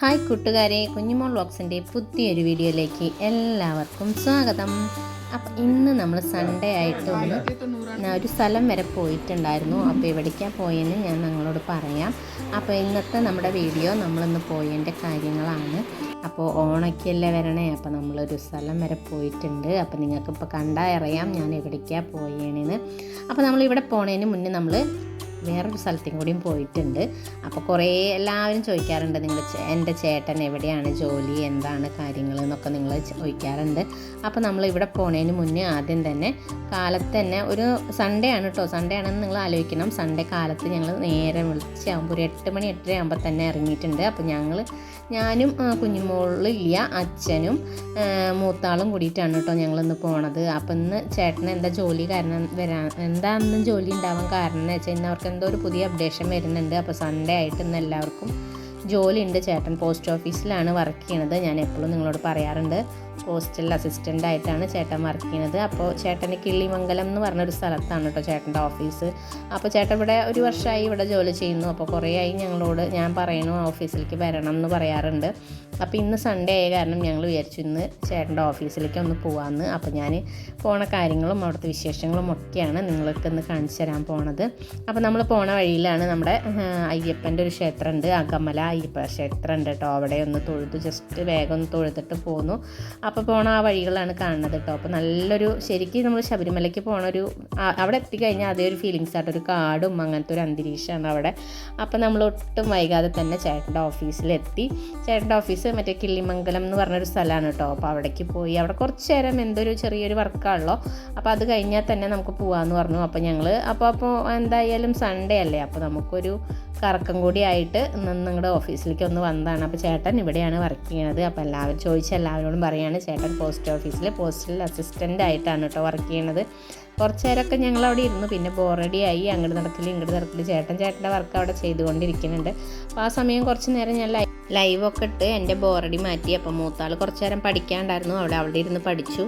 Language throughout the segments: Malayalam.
ഹായ് കൂട്ടുകാരെ കുഞ്ഞുമോൾ വ്ളോഗ്സിന്റെ പുതിയൊരു വീഡിയോയിലേക്ക് എല്ലാവർക്കും സ്വാഗതം. അപ്പം ഇന്ന് നമ്മൾ സൺഡേ ആയിട്ട് ഒന്ന് ഒരു സ്ഥലം വരെ പോയിട്ടുണ്ടായിരുന്നു. അപ്പോൾ എവിടേക്കാണ് പോയെന്ന് ഞാൻ നിങ്ങളോട് പറയാം. അപ്പോൾ ഇന്നത്തെ നമ്മുടെ വീഡിയോ നമ്മളിന്ന് പോയതിന്റെ കാര്യങ്ങളാണ്. അപ്പോൾ ഓണയ്ക്കല്ലേ വരണേ? അപ്പോൾ നമ്മളൊരു സ്ഥലം വരെ പോയിട്ടുണ്ട്. അപ്പോൾ നിങ്ങൾക്കിപ്പോൾ കണ്ടാൽ അറിയാം ഞാൻ എവിടേക്കാണ് പോയേണെന്ന്. അപ്പോൾ നമ്മളിവിടെ പോണതിന് മുന്നേ നമ്മൾ വേറൊരു സ്ഥലത്തും കൂടിയും പോയിട്ടുണ്ട്. അപ്പോൾ കുറേ എല്ലാവരും ചോദിക്കാറുണ്ട് നിങ്ങൾ എന്റെ ചേട്ടൻ എവിടെയാണ്? ജോലി എന്താണ്? കാര്യങ്ങൾ എന്നൊക്കെ നിങ്ങൾ ചോദിക്കാറുണ്ട്. അപ്പോൾ നമ്മൾ ഇവിടെ പോണതിന് മുന്നേ ആദ്യം തന്നെ കാലത്ത് തന്നെ ഒരു സൺഡേ ആണ് കേട്ടോ സൺഡേ ആണെന്ന് നിങ്ങൾ ആലോചിക്കണം. സൺഡേ കാലത്ത് ഞങ്ങൾ നേരെ വിളിച്ചാകുമ്പോൾ ഒരു എട്ട് മണി എട്ടര ആകുമ്പോൾ തന്നെ ഇറങ്ങിയിട്ടുണ്ട്. അപ്പോൾ ഞങ്ങൾ ഞാനും കുഞ്ഞുമോളില്ല അച്ഛനും മൂത്താളും കൂടിയിട്ടാണ് കേട്ടോ ഞങ്ങളിന്ന് പോണത്. അപ്പം ഇന്ന് ചേട്ടന് എന്താ ജോലി കാരണം വരാൻ എന്താ അന്നും ജോലി ഉണ്ടാവാൻ കാരണം എന്ന് വെച്ചാൽ ഇന്ന് അവർക്ക് എന്തോ ഒരു പുതിയ അപ്ഡേഷൻ വരുന്നുണ്ട്. അപ്പോൾ സൺഡേ ആയിട്ട് ഇന്ന് എല്ലാവർക്കും ജോലി ഉണ്ട് ചേട്ടൻ പോസ്റ്റ് ഓഫീസിലാണ് വർക്ക് ചെയ്യണത്. ഞാൻ എപ്പോഴും നിങ്ങളോട് പറയാറുണ്ട്. പോസ്റ്റൽ അസിസ്റ്റന്റ് ആയിട്ടാണ് ചേട്ടൻ വർക്ക് ചെയ്യുന്നത്. അപ്പോൾ ചേട്ടന് കിള്ളിമംഗലം എന്ന് പറഞ്ഞൊരു സ്ഥലത്താണ് കേട്ടോ ചേട്ടന്റെ ഓഫീസ് അപ്പോൾ ചേട്ടൻ ഇവിടെ ഒരു വർഷമായി ഇവിടെ ജോലി ചെയ്യുന്നു. അപ്പോൾ കുറേ ആയി ഞങ്ങളോട് ഞാൻ പറയണു ഓഫീസിലേക്ക് വരണം എന്ന് പറയാറുണ്ട്. അപ്പോൾ ഇന്ന് സൺഡേ ആയ കാരണം ഞങ്ങൾ വിചാരിച്ചു ഇന്ന് ചേട്ടന്റെ ഓഫീസിലേക്ക് ഒന്ന് പോകാമെന്ന് അപ്പോൾ ഞാൻ പോണ കാര്യങ്ങളും അവിടുത്തെ വിശേഷങ്ങളും ഒക്കെയാണ് നിങ്ങൾക്ക് ഇന്ന് കാണിച്ചു തരാൻ പോണത്. അപ്പോൾ നമ്മൾ പോണ വഴിയിലാണ് നമ്മുടെ അയ്യപ്പന്റെ ഒരു ക്ഷേത്രമുണ്ട്. അകമല അയ്യപ്പ ക്ഷേത്രം ഉണ്ട് കേട്ടോ അവിടെ ഒന്ന് തൊഴുതു ജസ്റ്റ് വേഗം ഒന്ന് തൊഴുതിട്ട് പോന്നു. പോണ ആ വഴികളാണ് കാണുന്നത് കേട്ടോ. അപ്പോൾ നല്ലൊരു ശരിക്കും നമ്മൾ ശബരിമലയ്ക്ക് പോണ ഒരു അവിടെ എത്തിക്കഴിഞ്ഞാൽ അതേ ഒരു ഫീലിങ്സ് ആയിട്ട് ഒരു കാടും അങ്ങനത്തെ ഒരു അന്തരീക്ഷമാണ് അവിടെ. അപ്പോൾ നമ്മൾ ഒട്ടും വൈകാതെ തന്നെ ചേട്ടന്റെ ഓഫീസിലെത്തി. ചേട്ടന്റെ ഓഫീസ് മറ്റേ കിള്ളിമംഗലം എന്ന് പറഞ്ഞൊരു സ്ഥലമാണ് കേട്ടോ. അപ്പോൾ അവിടേക്ക് പോയി. അവിടെ കുറച്ച് നേരം എന്തൊരു ചെറിയൊരു വർക്കാണല്ലോ. അപ്പോൾ അത് കഴിഞ്ഞാൽ തന്നെ നമുക്ക് പോകാമെന്ന് പറഞ്ഞു. അപ്പോൾ ഞങ്ങൾ അപ്പോൾ അപ്പോൾ എന്തായാലും സൺഡേ അല്ലേ? അപ്പോൾ നമുക്കൊരു കറക്കം കൂടി ആയിട്ട് ഇന്ന് നിങ്ങളുടെ ഓഫീസിലേക്ക് ഒന്ന് വന്നതാണ്. അപ്പോൾ ചേട്ടൻ ഇവിടെയാണ് വർക്ക് ചെയ്യുന്നത് അപ്പോൾ എല്ലാവരും ചോദിച്ച എല്ലാവരോടും പറയാണ് ചേട്ടൻ പോസ്റ്റ് ഓഫീസിൽ പോസ്റ്റൽ അസിസ്റ്റന്റ് ആയിട്ടാണ് കേട്ടോ വർക്ക് ചെയ്യണത്. കുറച്ച് നേരമൊക്കെ ഞങ്ങൾ അവിടെ ഇരുന്നു. പിന്നെ ബോറടി ആയി. അങ്ങോട്ട് നടക്കൽ ഇങ്ങോട്ട് നടക്കൽ ചേട്ടൻ ചേട്ടന്റെ വർക്ക് അവിടെ ചെയ്തുകൊണ്ടിരിക്കുന്നുണ്ട്. അപ്പോൾ ആ സമയം കുറച്ച് നേരം ഞാൻ ലൈവൊക്കെ ഇട്ട് എന്റെ ബോറടി മാറ്റി. അപ്പോൾ മൂത്താൾ കുറച്ച് നേരം പഠിക്കാണ്ടായിരുന്നു. അവിടെ അവിടെ ഇരുന്ന് പഠിച്ചു.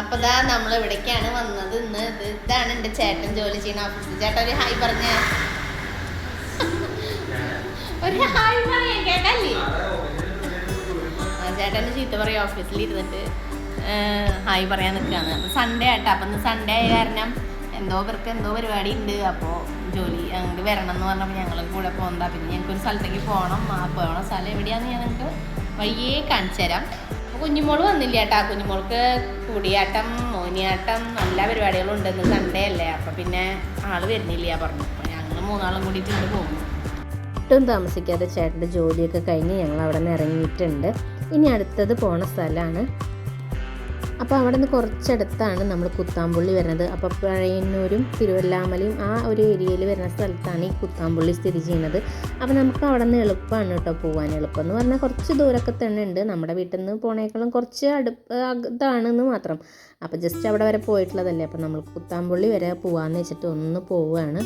അപ്പൊ ഇതാ നമ്മൾ ഇവിടേക്കാണ് വന്നത്. ഇന്ന് ഇത് ഇതാണ് എന്റെ ചേട്ടൻ ജോലി ചെയ്യുന്ന ഓഫീസ് ചേട്ടൻ ഒരു ഹായ് പറഞ്ഞ. ഒരു ഹായ് പറയാൻ കേട്ടല്ലേ? ചേട്ടന്റെ ചീത്ത പറയും ഓഫീസിൽ ഇരുന്നിട്ട് ഹായ് പറയാൻ നിൽക്കുകയാണ് അപ്പോൾ സൺഡേ ആട്ടോ. അപ്പം സൺഡേ ആയ കാരണം എന്തോ ഇവർക്ക് എന്തോ പരിപാടി ഉണ്ട്. അപ്പോൾ ജോലി അങ്ങോട്ട് വരണം എന്ന് പറഞ്ഞപ്പോൾ ഞങ്ങളും കൂടെ പോകുന്നതാ പിന്നെ ഞങ്ങൾക്ക് ഒരു സ്ഥലത്തേക്ക് പോകണം ആ പോകണ സ്ഥലം എവിടെയാണെന്ന് ഞാൻ നിങ്ങൾക്ക് വയ്യേ കാണിച്ചു തരാം. അപ്പോൾ കുഞ്ഞുമോൾ വന്നില്ല കേട്ടാ കുഞ്ഞുമോൾക്ക് കൂടിയാട്ടം മോനിയാട്ടം എല്ലാ പരിപാടികളും ഉണ്ടെന്ന് സൺഡേ അല്ലേ? അപ്പോൾ പിന്നെ ആൾ വരുന്നില്ല പറഞ്ഞു. അപ്പോൾ ഞങ്ങൾ മൂന്നാളും കൂടിയിട്ട് ഇങ്ങോട്ട് പോകുന്നു. ഒട്ടും താമസിക്കാതെ ചേട്ടന്റെ ജോലിയൊക്കെ കഴിഞ്ഞ് ഞങ്ങൾ അവിടെ നിന്ന് ഇറങ്ങിയിട്ടുണ്ട്. ഇനി അടുത്തത് പോണ സ്ഥലമാണ്. അപ്പോൾ അവിടെ നിന്ന് കുറച്ചടുത്താണ് നമ്മൾ കുത്താമ്പുള്ളി വരുന്നത്. അപ്പോൾ പഴയന്നൂരും തിരുവല്ലാമലയും ആ ഒരു ഏരിയയിൽ വരുന്ന സ്ഥലത്താണ് ഈ കുത്താമ്പുള്ളി സ്ഥിതി ചെയ്യുന്നത്. അപ്പോൾ നമുക്ക് അവിടെ നിന്ന് എളുപ്പമാണ് കേട്ടോ പോകാൻ എളുപ്പം എന്ന് പറഞ്ഞാൽ കുറച്ച് ദൂരമൊക്കെ തന്നെ ഉണ്ട്. നമ്മുടെ വീട്ടിൽ നിന്ന് പോണേക്കാളും കുറച്ച് അടുപ്പ് ഇതാണെന്ന് മാത്രം. അപ്പോൾ ജസ്റ്റ് അവിടെ വരെ പോയിട്ടുള്ളതല്ലേ. അപ്പോൾ നമ്മൾ കുത്താമ്പുള്ളി വരെ പോകാമെന്ന് വെച്ചിട്ട് ഒന്ന് പോവുകയാണ്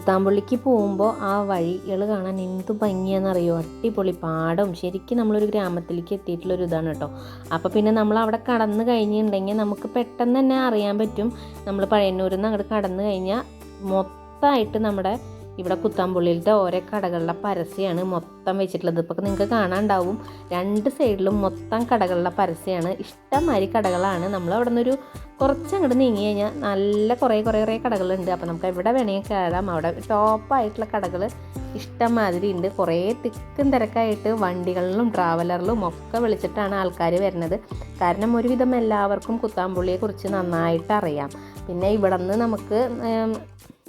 കുത്താമ്പുള്ളിക്ക് പോകുമ്പോൾ ആ വഴി വഴികൾ കാണാൻ എന്ത് ഭംഗിയാണെന്നറിയോ? അടിപൊളി പാടം. ശരിക്കും നമ്മളൊരു ഗ്രാമത്തിലേക്ക് എത്തിയിട്ടുള്ളൊരു ഇതാണ് കേട്ടോ. അപ്പോൾ പിന്നെ നമ്മൾ അവിടെ കടന്നു കഴിഞ്ഞിട്ടുണ്ടെങ്കിൽ നമുക്ക് പെട്ടെന്ന് തന്നെ അറിയാൻ പറ്റും. നമ്മൾ പഴയന്നൂരിൽ നിന്ന് അങ്ങോട്ട് കടന്നു കഴിഞ്ഞാൽ മൊത്തമായിട്ട് നമ്മുടെ ഇവിടെ കുത്താമ്പുള്ളിയിലത്തെ ഓരോ കടകളിലെ പരസ്യമാണ് മൊത്തം വെച്ചിട്ടുള്ളത്. ഇപ്പോൾ നിങ്ങൾക്ക് കാണാണ്ടാവും രണ്ട് സൈഡിലും മൊത്തം കടകളിലെ പരസ്യമാണ്. ഇഷ്ടംമാതിരി കടകളാണ്. നമ്മൾ അവിടെ നിന്നൊരു കുറച്ച് അങ്ങോട്ട് നീങ്ങി കഴിഞ്ഞാൽ നല്ല കുറേ കുറേ കുറേ കടകളുണ്ട്. അപ്പോൾ നമുക്ക് എവിടെ വേണമെങ്കിൽ കയറാം. അവിടെ ടോപ്പായിട്ടുള്ള കടകൾ ഇഷ്ടംമാതിരി ഉണ്ട്. കുറേ തിക്കും തിരക്കായിട്ട് വണ്ടികളിലും ട്രാവലറിലും ഒക്കെ വിളിച്ചിട്ടാണ് ആൾക്കാർ വരുന്നത്. കാരണം ഒരുവിധം എല്ലാവർക്കും കുത്താമ്പുള്ളിയെക്കുറിച്ച് നന്നായിട്ട് അറിയാം. പിന്നെ ഇവിടെ നിന്ന് നമുക്ക്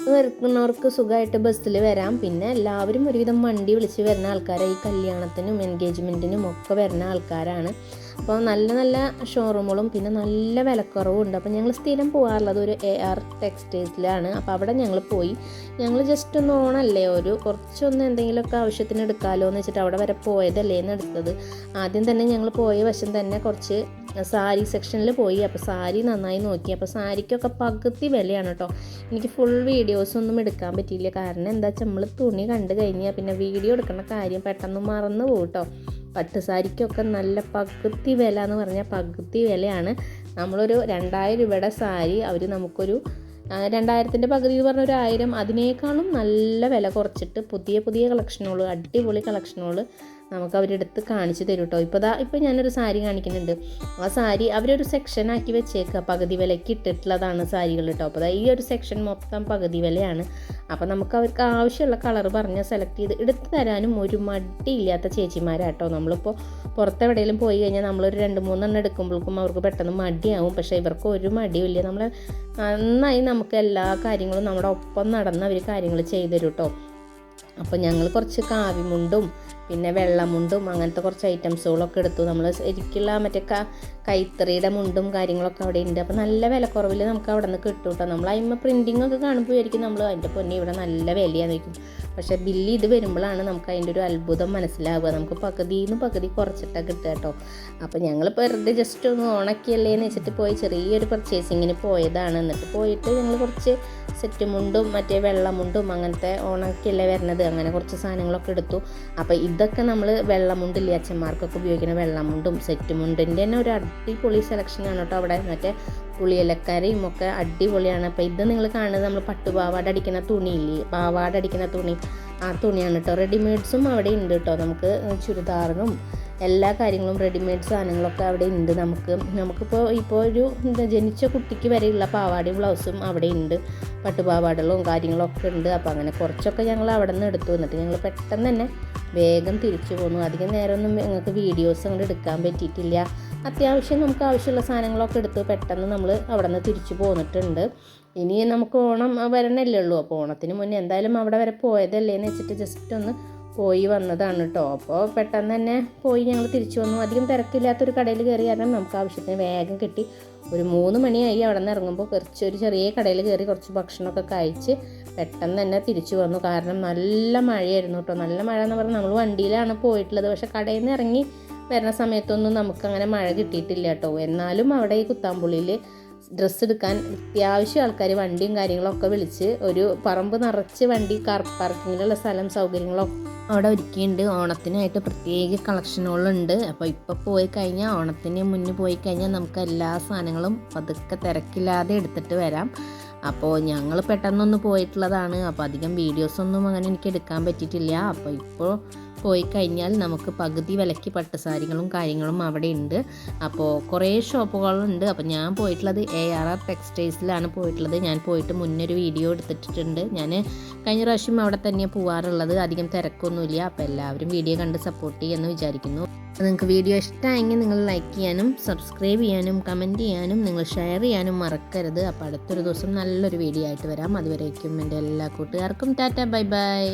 ഉം, നിൽക്കുന്നവർക്ക് സുഖമായിട്ട് ബസ്സിൽ വരാം. പിന്നെ എല്ലാവരും ഒരുവിധം വണ്ടി വിളിച്ച് വരുന്ന ആൾക്കാരാണ് ഈ കല്യാണത്തിനും എൻഗേജ്മെന്റിനും ഒക്കെ വരുന്ന ആൾക്കാരാണ്. അപ്പോൾ നല്ല നല്ല ഷോറൂമുകളും പിന്നെ നല്ല വിലക്കുറവും ഉണ്ട് അപ്പോൾ ഞങ്ങൾ സ്ഥിരം പോകാറുള്ളത് ഒരു എ ആർ ടെക്സ്റ്റൈൽസിലാണ് അപ്പോൾ അവിടെ ഞങ്ങൾ പോയി. ഞങ്ങൾ ജസ്റ്റ് ഒന്ന് ഓണല്ലേ? ഒരു കുറച്ചൊന്ന് എന്തെങ്കിലുമൊക്കെ ആവശ്യത്തിന് എടുക്കാമല്ലോ എന്ന് വെച്ചിട്ട് അവിടെ വരെ പോയതല്ലേ എന്ന് എടുത്തത്. ആദ്യം തന്നെ ഞങ്ങൾ പോയ വശം തന്നെ കുറച്ച് സാരി സെക്ഷനിൽ പോയി. അപ്പോൾ സാരി നന്നായി നോക്കി. അപ്പോൾ സാരിക്കൊക്കെ പകുതി വിലയാണ് കേട്ടോ എനിക്ക് ഫുൾ വീഡിയോസ് ഒന്നും എടുക്കാൻ പറ്റിയില്ല. കാരണം എന്താ വെച്ചാൽ നമ്മൾ തുണി കണ്ടു കഴിഞ്ഞാൽ പിന്നെ വീഡിയോ എടുക്കുന്ന കാര്യം പെട്ടെന്ന് മറന്നു പോകും കേട്ടോ പട്ട് സാരിക്കൊക്കെ നല്ല പകുതി വില എന്ന് പറഞ്ഞാൽ പകുതി വിലയാണ്. നമ്മളൊരു രണ്ടായിരം രൂപയുടെ സാരി അവർ നമുക്കൊരു രണ്ടായിരത്തിന്റെ പകുതി എന്ന് പറഞ്ഞ ഒരു ആയിരം അതിനേക്കാളും നല്ല വില കുറച്ചിട്ട് പുതിയ പുതിയ കളക്ഷനുകൾ അടിപൊളി കളക്ഷനുകൾ നമുക്ക് അവരെടുത്ത് കാണിച്ചു തരും കേട്ടോ ഇപ്പോൾ ദാ ഇപ്പോൾ ഞാനൊരു സാരി കാണിക്കുന്നുണ്ട്. ആ സാരി അവരൊരു സെക്ഷൻ ആക്കി വെച്ചേക്കുക പകുതി വിലയ്ക്ക് ഇട്ടിട്ടുള്ളതാണ് സാരികൾ കേട്ടോ അപ്പോൾ ഈ ഒരു സെക്ഷൻ മൊത്തം പകുതി വിലയാണ് അപ്പോൾ നമുക്ക് അവർക്ക് ആവശ്യമുള്ള കളർ പറഞ്ഞ് സെലക്ട് ചെയ്ത് എടുത്തു തരാനും ഒരു മടിയില്ലാത്ത ചേച്ചിമാരാട്ടോ. നമ്മളിപ്പോൾ പുറത്തെവിടെയെങ്കിലും പോയി കഴിഞ്ഞാൽ നമ്മളൊരു രണ്ട് മൂന്നെണ്ണം എടുക്കുമ്പോഴേക്കും അവർക്ക് പെട്ടെന്ന് മടിയാവും. പക്ഷേ ഇവർക്ക് ഒരു മടിയും ഇല്ല നമ്മൾ നന്നായി നമുക്ക് എല്ലാ കാര്യങ്ങളും നമ്മുടെ ഒപ്പം നടന്ന് അവർ കാര്യങ്ങൾ ചെയ്തു തരും കേട്ടോ അപ്പോൾ ഞങ്ങൾ കുറച്ച് കാവിമുണ്ടും പിന്നെ വെള്ളമുണ്ടും അങ്ങനത്തെ കുറച്ച് ഐറ്റംസുകളൊക്കെ എടുത്തു. നമ്മൾ ശരിക്കുള്ള മറ്റേ കൈത്തറിയുടെ മുണ്ടും കാര്യങ്ങളൊക്കെ അവിടെ ഉണ്ട് അപ്പോൾ നല്ല വിലക്കുറവിൽ നമുക്ക് അവിടെ നിന്ന് കിട്ടും കേട്ടോ നമ്മൾ അതിമ്മ പ്രിന്റിംഗ് ഒക്കെ കാണുമ്പോൾ നമ്മൾ അതിന്റെ പൊന്നി ഇവിടെ നല്ല വിലയായിരിക്കും പക്ഷേ ബില്ല് ഇത് വരുമ്പോഴാണ് നമുക്ക് അതിന്റെ ഒരു അത്ഭുതം മനസ്സിലാവുക. നമുക്ക് പകുതിയിൽ നിന്ന് പകുതി കുറച്ചിട്ടാണ് കിട്ടുക കേട്ടോ. അപ്പോൾ ഞങ്ങൾ വെറുതെ ജസ്റ്റ് ഒന്ന് ഓണക്കിയല്ലേ എന്ന് വെച്ചിട്ട് പോയി ചെറിയൊരു പർച്ചേസിങ്ങിന് പോയതാണ്. എന്നിട്ട് പോയിട്ട് ഞങ്ങൾ കുറച്ച് സെറ്റ് മുണ്ടും മറ്റേ വെള്ളമുണ്ടും അങ്ങനത്തെ ഉണക്കിയല്ലേ വരുന്നത് അങ്ങനെ കുറച്ച് സാധനങ്ങളൊക്കെ എടുത്തു. അപ്പോൾ ഇതൊക്കെ നമ്മൾ വെള്ളമുണ്ടില്ലേ അച്ഛന്മാർക്കൊക്കെ ഉപയോഗിക്കുന്ന വെള്ളമുണ്ടും സെറ്റ് മുണ്ടിന്റെ തന്നെ ഒരു അടിപൊളി സെലക്ഷനാണ് കേട്ടോ അവിടെ. മറ്റേ പുളിയിലക്കരയും ഒക്കെ അടിപൊളിയാണ്. അപ്പോൾ ഇത് നിങ്ങൾ കാണുന്നത് നമ്മൾ പട്ടുപാവാട അടിക്കുന്ന തുണിയില്ലേ? പാവാട അടിക്കുന്ന തുണി. ആ തുണിയാണ് കേട്ടോ. റെഡിമെയ്ഡ്സും അവിടെ ഉണ്ട് കേട്ടോ. നമുക്ക് ചുരിദാറിനും എല്ലാ കാര്യങ്ങളും റെഡിമെയ്ഡ് സാധനങ്ങളൊക്കെ അവിടെ ഉണ്ട് നമുക്ക്. നമുക്കിപ്പോൾ ഇപ്പോൾ ഒരു ജനിച്ച കുട്ടിക്ക് വരെയുള്ള പാവാടി ബ്ലൗസും അവിടെ ഉണ്ട്. പട്ടുപാവാടകളും കാര്യങ്ങളൊക്കെ ഉണ്ട്. അപ്പോൾ അങ്ങനെ കുറച്ചൊക്കെ ഞങ്ങൾ അവിടെ നിന്ന് എടുത്തു. എന്നിട്ട് ഞങ്ങൾ പെട്ടെന്ന് തന്നെ വേഗം തിരിച്ചു പോന്നു. അധികം നേരമൊന്നും ഞങ്ങൾക്ക് വീഡിയോസ് അങ്ങോട്ട് എടുക്കാൻ പറ്റിയിട്ടില്ല. അത്യാവശ്യം നമുക്ക് ആവശ്യമുള്ള സാധനങ്ങളൊക്കെ എടുത്ത്. പെട്ടെന്ന് നമ്മൾ അവിടെ നിന്ന് തിരിച്ചു പോന്നിട്ടുണ്ട്. ഇനി നമുക്ക് ഓണം വരണല്ലേ ഉള്ളൂ. അപ്പോൾ ഓണത്തിന് മുന്നേ എന്തായാലും അവിടെ വരെ പോയതല്ലേ എന്ന് വെച്ചിട്ട് ജസ്റ്റ് ഒന്ന് പോയി വന്നതാണ് കേട്ടോ അപ്പോൾ പെട്ടെന്ന് തന്നെ പോയി ഞങ്ങൾ തിരിച്ചു വന്നു. അധികം തിരക്കില്ലാത്തൊരു കടയിൽ കയറി കാരണം നമുക്ക് ആവശ്യത്തിന് വേഗം കിട്ടി. ഒരു മൂന്ന് മണിയായി അവിടെ നിന്ന് ഇറങ്ങുമ്പോൾ കുറച്ച് ഒരു ചെറിയ കടയിൽ കയറി കുറച്ച് ഭക്ഷണമൊക്കെ കഴിച്ച് പെട്ടെന്ന് തന്നെ തിരിച്ചു വന്നു. കാരണം നല്ല മഴയായിരുന്നു കേട്ടോ നല്ല മഴ എന്ന് പറഞ്ഞാൽ നമ്മൾ വണ്ടിയിലാണ് പോയിട്ടുള്ളത്. പക്ഷേ കടയിൽ നിന്ന് ഇറങ്ങി വരുന്ന സമയത്തൊന്നും നമുക്കങ്ങനെ മഴ കിട്ടിയിട്ടില്ല കേട്ടോ എന്നാലും അവിടെ ഈ കുത്താമ്പുള്ളിയിൽ ഡ്രസ്സ് എടുക്കാൻ അത്യാവശ്യം ആൾക്കാർ വണ്ടിയും കാര്യങ്ങളൊക്കെ വിളിച്ച് ഒരു പറമ്പ് നിറച്ച് വണ്ടി കാർ പാർക്കിങ്ങിലുള്ള സ്ഥലം സൗകര്യങ്ങളൊക്കെ അവിടെ ഒരുക്കിയിട്ടുണ്ട് ഓണത്തിനായിട്ട് പ്രത്യേക കളക്ഷനുകളുണ്ട് അപ്പോൾ ഇപ്പോൾ പോയി കഴിഞ്ഞാൽ ഓണത്തിന് മുന്നേ പോയി കഴിഞ്ഞാൽ നമുക്ക് എല്ലാ സാധനങ്ങളും പതുക്കെ തിരക്കില്ലാതെ എടുത്തിട്ട് വരാം. അപ്പോൾ ഞങ്ങൾ പെട്ടെന്നൊന്ന് പോയിട്ടുള്ളതാണ്. അപ്പോൾ അധികം വീഡിയോസൊന്നും അങ്ങനെ എനിക്ക് എടുക്കാൻ പറ്റിയിട്ടില്ല. അപ്പോൾ ഇപ്പോൾ പോയി കഴിഞ്ഞാൽ നമുക്ക് പകുതി വിലയ്ക്ക് പട്ടുസാരികളും കാര്യങ്ങളും അവിടെ ഉണ്ട്. അപ്പോൾ കുറേ ഷോപ്പുകളുണ്ട്. അപ്പോൾ ഞാൻ പോയിട്ടുള്ളത് എ ആർ ആർ ടെക്സ്റ്റൈൽസിലാണ് പോയിട്ടുള്ളത്. ഞാൻ പോയിട്ട് മുന്നൊരു വീഡിയോ എടുത്തിട്ടുണ്ട് ഞാൻ കഴിഞ്ഞ പ്രാവശ്യം അവിടെ തന്നെയാണ് പോവാറുള്ളത്. അധികം തിരക്കൊന്നുമില്ല. അപ്പോൾ എല്ലാവരും വീഡിയോ കണ്ട് സപ്പോർട്ട് ചെയ്യുമെന്ന് വിചാരിക്കുന്നു. നിങ്ങൾക്ക് വീഡിയോ ഇഷ്ടമായെങ്കിൽ നിങ്ങൾ ലൈക്ക് ചെയ്യാനും സബ്സ്ക്രൈബ് ചെയ്യാനും കമന്റ് ചെയ്യാനും നിങ്ങൾ ഷെയർ ചെയ്യാനും മറക്കരുത്. അപ്പോൾ അടുത്തൊരു ദിവസം നല്ലൊരു വീഡിയോ ആയിട്ട് വരാം. അതുവരേക്കും എന്റെ എല്ലാ കൂട്ടുകാർക്കും ടാറ്റ ബൈ ബൈ.